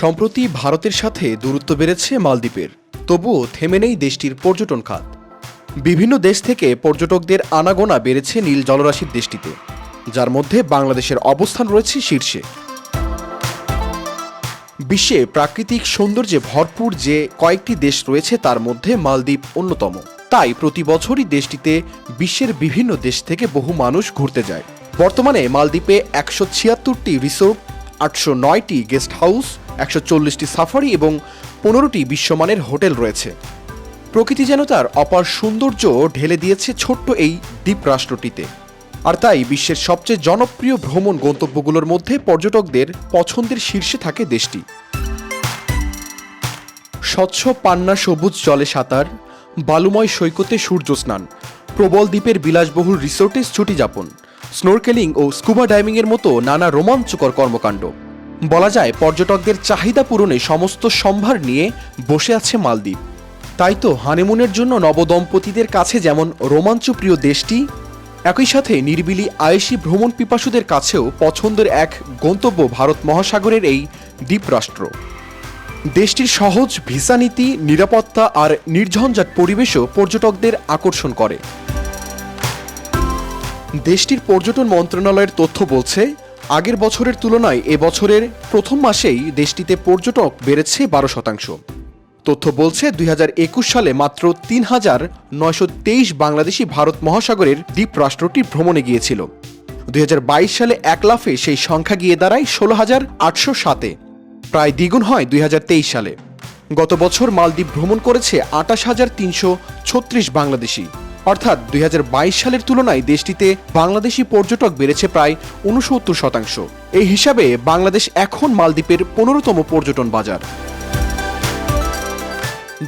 সম্প্রতি ভারতের সাথে দূরত্ব বেড়েছে মালদ্বীপের। তবুও থেমে নেই দেশটির পর্যটন খাত। বিভিন্ন দেশ থেকে পর্যটকদের আনাগোনা বেড়েছে নীল জলরাশির দেশটিতে, যার মধ্যে বাংলাদেশের অবস্থান রয়েছে শীর্ষে। বিশ্বে প্রাকৃতিক সৌন্দর্যে ভরপুর যে কয়েকটি দেশ রয়েছে তার মধ্যে মালদ্বীপ অন্যতম। তাই প্রতি বছরই দেশটিতে বিশ্বের বিভিন্ন দেশ থেকে বহু মানুষ ঘুরতে যায়। বর্তমানে মালদ্বীপে একশো ছিয়াত্তরটি রিসোর্ট, আটশো নয়টি গেস্ট হাউস একশো চল্লিশটি সাফারি এবং পনেরোটি বিশ্বমানের হোটেল রয়েছে। প্রকৃতি যেন তার অপার সৌন্দর্য ঢেলে দিয়েছে ছোট্ট এই দ্বীপ রাষ্ট্রটিতে আর তাই বিশ্বের সবচেয়ে জনপ্রিয় ভ্রমণ গন্তব্যগুলোর মধ্যে পর্যটকদের পছন্দের শীর্ষে থাকে দেশটি। স্বচ্ছ পান্না সবুজ জলে সাঁতার, বালুময় সৈকতে সূর্য স্নান, প্রবল দ্বীপের বিলাসবহুল রিসোর্টে ছুটি যাপন, স্নোরকেলিং ও স্কুবা ডাইভিংয়ের মতো নানা রোমাঞ্চকর কর্মকাণ্ড। বলা যায়, পর্যটকদের চাহিদা পূরণে সমস্ত সম্ভার নিয়ে বসে আছে মালদ্বীপ। তাই তো হানিমুনের জন্য নবদম্পতিদের কাছে যেমন রোমাঞ্চপ্রিয় দেশটি, একই সাথে নির্বিলি আয়েসি ভ্রমণ পিপাসুদের কাছেও পছন্দের এক গন্তব্য ভারত মহাসাগরের এই দ্বীপরাষ্ট্র। দেশটির সহজ ভিসা নীতি, নিরাপত্তা আর নির্ঝঞ্ঝাট পরিবেশও পর্যটকদের আকর্ষণ করে। দেশটির পর্যটন মন্ত্রণালয়ের তথ্য বলছে আগের বছরের তুলনায় এ বছরের প্রথম মাসেই দেশটিতে পর্যটক বেড়েছে বারো শতাংশ। তথ্য বলছে দুই হাজার একুশ সালে মাত্র তিন হাজার নয়শো তেইশ বাংলাদেশি ভারত মহাসাগরের দ্বীপ রাষ্ট্রটি ভ্রমণে গিয়েছিল। দুই হাজার বাইশ সালে এক লাফে সেই সংখ্যা গিয়ে দাঁড়ায় ষোলো হাজার আটশো সাতে। প্রায় দ্বিগুণ হয় দুই হাজার তেইশ সালে। গত বছর মালদ্বীপ ভ্রমণ করেছে আটাশ হাজার তিনশো ছত্রিশ বাংলাদেশি। অর্থাৎ দুই হাজার বাইশ সালের তুলনায় দেশটিতে বাংলাদেশি পর্যটক বেড়েছে প্রায় উনসত্তর শতাংশ। এই হিসাবে বাংলাদেশ এখন মালদ্বীপের পনেরোতম পর্যটন বাজার।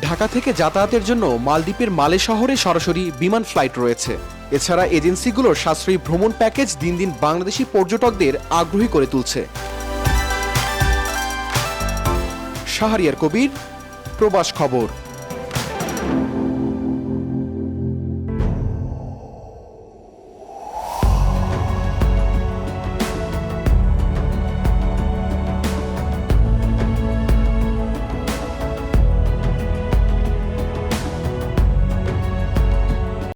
ঢাকা থেকে যাতায়াতের জন্য মালদ্বীপের মালে শহরে সরাসরি বিমান ফ্লাইট রয়েছে। এছাড়া এজেন্সিগুলোর সাশ্রয়ী ভ্রমণ প্যাকেজ দিন দিন বাংলাদেশি পর্যটকদের আগ্রহী করে তুলছে। শাহরিয়ার কবির, প্রবাস খবর।